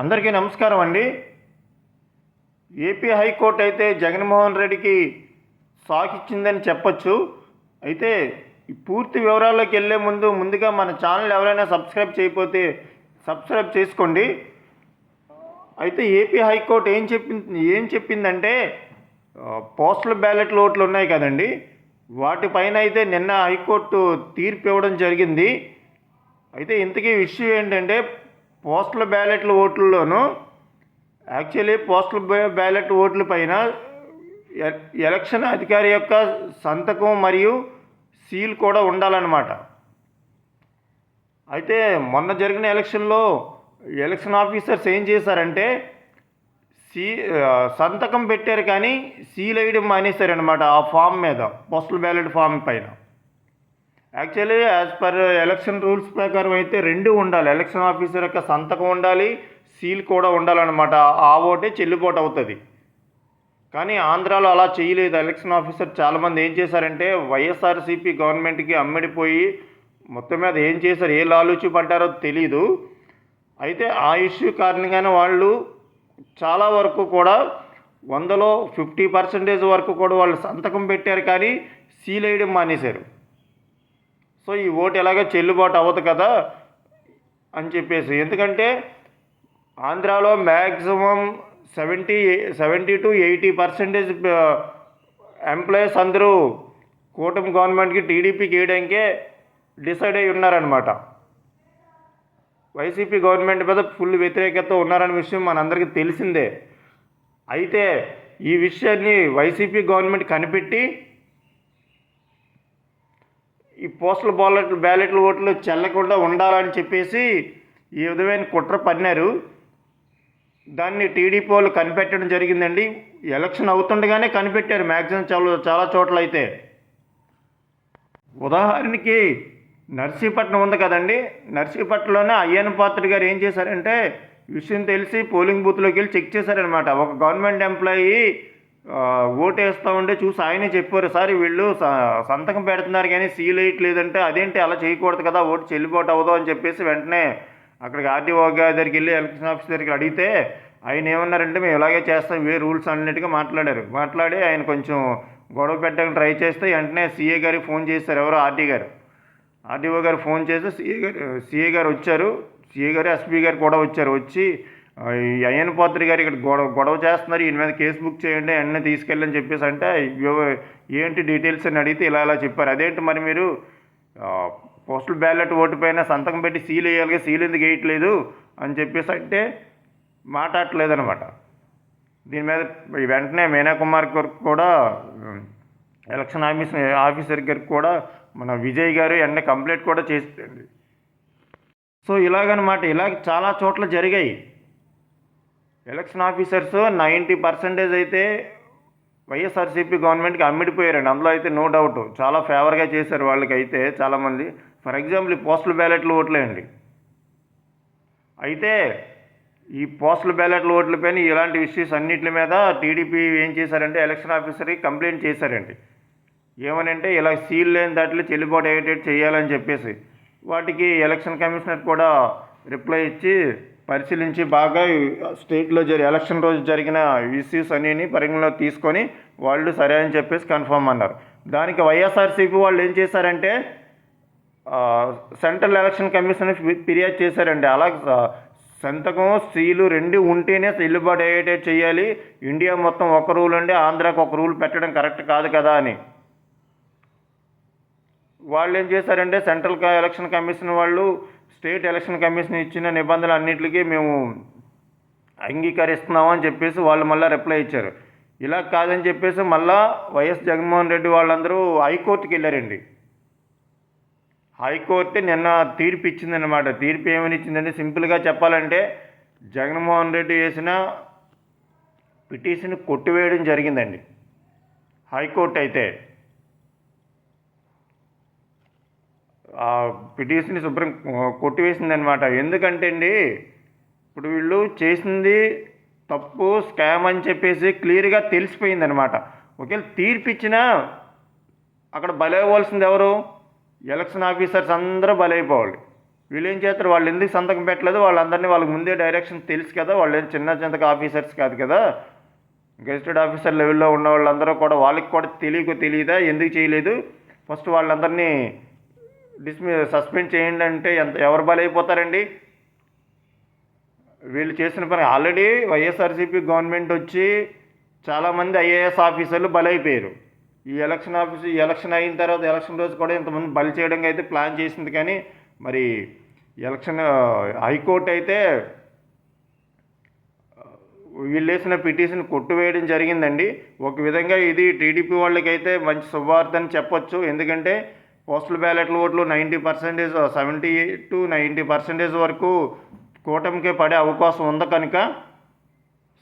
అందరికీ నమస్కారం అండి. ఏపీ హైకోర్టు అయితే జగన్మోహన్ రెడ్డికి సాకిచ్చిందని చెప్పొచ్చు. అయితే ఈ పూర్తి వివరాల్లోకి వెళ్ళే ముందు ముందుగా మన ఛానల్ ఎవరైనా సబ్స్క్రైబ్ చేయకపోతే సబ్స్క్రైబ్ చేసుకోండి. అయితే ఏపీ హైకోర్టు ఏం చెప్పింది ఏం చెప్పిందంటే పోస్టల్ బ్యాలెట్ ఓట్లు ఉన్నాయి కదండి. వాటిపైన అయితే నిన్న హైకోర్టు తీర్పు ఇవ్వడం జరిగింది. అయితే ఇంతకీ విషయం ఏంటంటే పోస్టల్ బ్యాలెట్ల ఓట్లలోనూ యాక్చువల్లీ పోస్టల్ బ్యాలెట్ ఓట్ల పైన ఎలక్షన్ అధికారి యొక్క సంతకం మరియు సీల్ కూడా ఉండాలన్నమాట. అయితే మొన్న జరిగిన ఎలక్షన్లో ఎలక్షన్ ఆఫీసర్స్ ఏం చేశారంటే సీ సంతకం పెట్టారు కానీ సీల్ వేయడం మానేశారనమాట ఆ ఫామ్ మీద పోస్టల్ బ్యాలెట్ ఫామ్ పైన. Actually as per election rules ప్రకారం అయితే రెండు ఉండాలి. ఎలక్షన్ ఆఫీసర్ యొక్క సంతకం ఉండాలి సీల్ కూడా ఉండాలన్నమాట. ఆ ఓటే చెల్లుబాటు అవుతుంది. కానీ ఆంధ్రాలో అలా చేయలేదు. ఎలక్షన్ ఆఫీసర్ చాలామంది ఏం చేశారంటే వైఎస్ఆర్సీపీ గవర్నమెంట్కి అమ్మిడిపోయి మొత్తం మీద ఏం చేశారు ఏ లాలూచి పడ్డారో తెలీదు. అయితే ఆ ఇష్యూ కారణంగానే వాళ్ళు చాలా వరకు కూడా వందలో ఫిఫ్టీ పర్సెంటేజ్ వరకు కూడా వాళ్ళు సంతకం పెట్టారు కానీ సీల్ వేయడం మానేశారు. సో ఈ ఓటు ఎలాగో చెల్లుబాటు అవ్వదు కదా అని చెప్పేసి. ఎందుకంటే ఆంధ్రాలో maximum seventy seventy two eighty percentage employees అందరూ కూటమి గవర్నమెంట్కి టీడీపీకి వేయడానికే డిసైడ్ అయి ఉన్నారనమాట వైసీపీ గవర్నమెంట్ మీద ఫుల్ వ్యతిరేకత ఉన్నారనే విషయం మనందరికీ తెలిసిందే. అయితే ఈ విషయాన్ని వైసీపీ గవర్నమెంట్ కనిపెట్టి ఈ పోస్టల్ బ్యాలెట్ బ్యాలెట్ల ఓట్లు చెల్లకుండా ఉండాలని చెప్పేసి ఈ విధమైన కుట్ర పన్నారు దాన్ని టీడీపీ వాళ్ళు కనిపెట్టడం జరిగిందండి. ఎలక్షన్ అవుతుండగానే కనిపెట్టారు మ్యాక్సిమం చాలా చాలా చోట్ల అయితే. ఉదాహరణకి నర్సీపట్నం ఉంది కదండి. నర్సీపట్నంలోనే అయ్యన్న పాత్ర గారు ఏం చేశారంటే విషయం తెలిసి పోలింగ్ బూత్లోకి వెళ్ళి చెక్ చేశారనమాట ఒక గవర్నమెంట్ ఎంప్లాయీ ఓటేస్తూ ఓటు ఉంటే చూసి ఆయనే చెప్పారు సార్ వీళ్ళు స- సంతకం పెడుతున్నారు కానీ సీల్ వేయట్లేదంటే అదేంటి అలా చేయకూడదు కదా ఓటు చెల్లిపోటు అవ్వదు అని చెప్పేసి వెంటనే అక్కడికి ఆర్డీఓ గారి దగ్గరికి వెళ్ళి ఎలక్షన్ ఆఫీస్ దగ్గరికి అడిగితే ఆయన ఏమన్నారంటే మేము ఇలాగే చేస్తాం ఇవే రూల్స్ అన్నట్టుగా మాట్లాడారు. మాట్లాడి ఆయన కొంచెం గొడవ పెట్టడానికి ట్రై చేస్తే వెంటనే సీఏ గారికి ఫోన్ చేశారు ఎవరో ఆర్టీ గారు. ఆర్డీఓ గారు ఫోన్ చేసి సీఏ గారు సీఏ గారు వచ్చారు. సీఏ గారు ఎస్పీ గారు కూడా వచ్చారు. వచ్చి అయ్యన్ పాత్రి గారు ఇక్కడ గొడవ గొడవ చేస్తున్నారు. ఈయన మీద కేసు బుక్ చేయండి వెంటనే తీసుకెళ్ళని చెప్పేసి అంటే ఏంటి డీటెయిల్స్ అని అడిగితే ఇలా ఇలా చెప్పారు. అదేంటి మరి మీరు? పోస్టల్ బ్యాలెట్ ఓటు పైన సంతకం పెట్టి సీల్ వేయాలి సీల్ ఎందుకు వేయట్లేదు అని చెప్పేసి అంటే మాట్లాడట్లేదు అనమాట దీని మీద ఈ వెంటనే మీనా కుమార్ గారికి కూడా ఎలక్షన్ ఆఫీస్ ఆఫీసర్ గారికి కూడా మన విజయ్ గారు ఎండ కంప్లైంట్ కూడా చేసిందండి సో ఇలాగనమాట ఇలా చాలా చోట్ల జరిగాయి. ఎలక్షన్ ఆఫీసర్స్ నైంటీ పర్సెంటేజ్ అయితే వైఎస్ఆర్సీపీ గవర్నమెంట్కి అమ్మిడిపోయారండి. అందులో అయితే నో డౌట్. చాలా ఫేవర్గా చేశారు వాళ్ళకి అయితే చాలామంది ఫర్ ఎగ్జాంపుల్ ఈ పోస్టల్ బ్యాలెట్లు ఓట్లే అండి అయితే ఈ పోస్టల్ బ్యాలెట్ల ఓట్లపైన ఇలాంటి ఇష్యూస్ అన్నింటి మీద టీడీపీ ఏం చేశారంటే ఎలక్షన్ ఆఫీసర్కి కంప్లైంట్ చేశారండి. ఏమనంటే ఇలా సీల్ లేని దాంట్లో చెల్లుబాటు అయ్యేటట్టు చేయాలని చెప్పేసి. వాటికి ఎలక్షన్ కమిషనర్ కూడా రిప్లై ఇచ్చి పరిశీలించి బాగా స్టేట్లో జరి ఎలక్షన్ రోజు జరిగిన ఇష్యూస్ అన్నీ పరిగణలో తీసుకొని వాళ్ళు సరే అని చెప్పేసి కన్ఫర్మ్ అన్నారు. దానికి వైఎస్ఆర్సీపీ వాళ్ళు ఏం చేశారంటే సెంట్రల్ ఎలక్షన్ కమిషన్ ఫిర్యాదు చేశారండి. అలా సంతకం సీలు రెండు ఉంటేనే చెల్లుబాటు అయ్యేటే చేయాలి. ఇండియా మొత్తం ఒక రూల్ అండి ఆంధ్రాకి ఒక రూల్ పెట్టడం కరెక్ట్ కాదు కదా అని. వాళ్ళు ఏం చేశారంటే సెంట్రల్ ఎలక్షన్ కమిషన్ వాళ్ళు స్టేట్ ఎలక్షన్ కమిషన్ ఇచ్చిన నిబంధనలు అన్నింటికి మేము అంగీకరిస్తున్నామని చెప్పేసి వాళ్ళు మళ్ళీ రిప్లై ఇచ్చారు. ఇలా కాదని చెప్పేసి మళ్ళా వైఎస్ జగన్మోహన్ రెడ్డి వాళ్ళందరూ హైకోర్టుకి వెళ్ళారండి. హైకోర్టు నిన్న తీర్పు ఇచ్చిందనమాట తీర్పు ఏమని ఇచ్చిందంటే సింపుల్గా చెప్పాలంటే జగన్మోహన్ రెడ్డి వేసిన పిటిషన్ కొట్టివేయడం జరిగిందండి. హైకోర్టు అయితే ఆ పిటిషన్ని శుభ్రం కొట్టివేసింది అనమాట ఎందుకంటే అండి ఇప్పుడు వీళ్ళు చేసింది తప్పు స్కామ్ అని చెప్పేసి క్లియర్గా తెలిసిపోయింది అనమాట ఒకవేళ తీర్పు ఇచ్చినా అక్కడ బలైపోవాల్సింది ఎవరు? ఎలక్షన్ ఆఫీసర్స్ అందరూ బలైపోవాలి. వీళ్ళు ఏం చేస్తారు? వాళ్ళు ఎందుకు సంతకం పెట్టలేదు? వాళ్ళందరినీ వాళ్ళకి ముందే డైరెక్షన్ తెలుసు కదా. వాళ్ళు ఏం చిన్న చిన్నక ఆఫీసర్స్ కాదు కదా. గెజిటెడ్ ఆఫీసర్ లెవెల్లో ఉన్న వాళ్ళందరూ కూడా వాళ్ళకి కూడా తెలియక తెలియదా? ఎందుకు చేయలేదు? ఫస్ట్ వాళ్ళందరినీ డిస్మి సస్పెండ్ చేయండి అంటే ఎంత ఎవరు బలైపోతారండి? వీళ్ళు చేసిన పని ఆల్రెడీ వైఎస్ఆర్సీపీ గవర్నమెంట్ వచ్చి చాలామంది ఐఏఎస్ ఆఫీసర్లు బలైపోయారు. ఈ ఎలక్షన్ ఆఫీస్ ఎలక్షన్ అయిన తర్వాత ఎలక్షన్ రోజు కూడా ఇంతమంది బలి చేయడానికి అయితే ప్లాన్ చేసింది కానీ మరి ఎలక్షన్ హైకోర్టు అయితే వీళ్ళు వేసిన పిటిషన్ కొట్టువేయడం జరిగిందండి. ఒక విధంగా ఇది టీడీపీ వాళ్ళకైతే మంచి శుభవార్త అని చెప్పొచ్చు. ఎందుకంటే పోస్టల్ బ్యాలెట్ల ఓట్లు ninety percentage seventy to ninety percentage వరకు కూటమికే పడే అవకాశం ఉంది కనుక.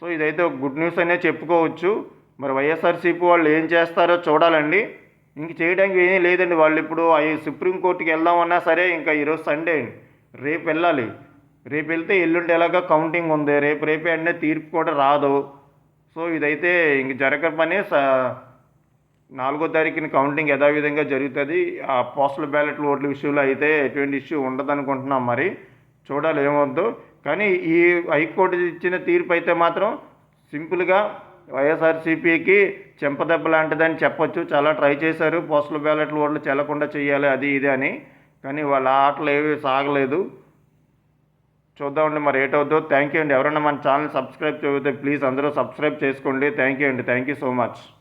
సో ఇదైతే గుడ్ న్యూస్ అనే చెప్పుకోవచ్చు. మరి వైఎస్ఆర్సీపీ వాళ్ళు ఏం చేస్తారో చూడాలండి. ఇంక చేయడానికి ఏమీ లేదండి. వాళ్ళు ఇప్పుడు అవి సుప్రీంకోర్టుకి వెళ్దామన్నా సరే ఇంకా ఈరోజు సండే రేపు వెళ్ళాలి. రేపు వెళ్తే ఎల్లుండి ఎలాగా కౌంటింగ్ ఉంది. రేపు రేపే అంటే తీర్పు కూడా రాదు. సో ఇదైతే ఇంక జరగ పని స- నాలుగో తారీఖున కౌంటింగ్ యథావిధంగా జరుగుతుంది. ఆ పోస్టల్ బ్యాలెట్ ఓట్ల విషయంలో అయితే ఎటువంటి ఇష్యూ ఉండదు అనుకుంటున్నాం మరి. చూడాలి ఏమవుద్దు. కానీ ఈ హైకోర్టు ఇచ్చిన తీర్పు అయితే మాత్రం సింపుల్గా వైఎస్ఆర్సీపీకి చెంపదెబ్బ లాంటిదని చెప్పొచ్చు. చాలా ట్రై చేశారు. పోస్టల్ బ్యాలెట్లు ఓట్లు చెల్లకుండా చేయాలి అది ఇది అని. కానీ వాళ్ళ ఆటలు ఏవి సాగలేదు. చూద్దామండి మరి ఏటవుద్దో. థ్యాంక్ యూ అండి. ఎవరైనా మన ఛానల్ సబ్స్క్రైబ్ చేయకపోతే ప్లీజ్ అందరూ సబ్స్క్రైబ్ చేసుకోండి. థ్యాంక్ యూ అండి. Thank you so much.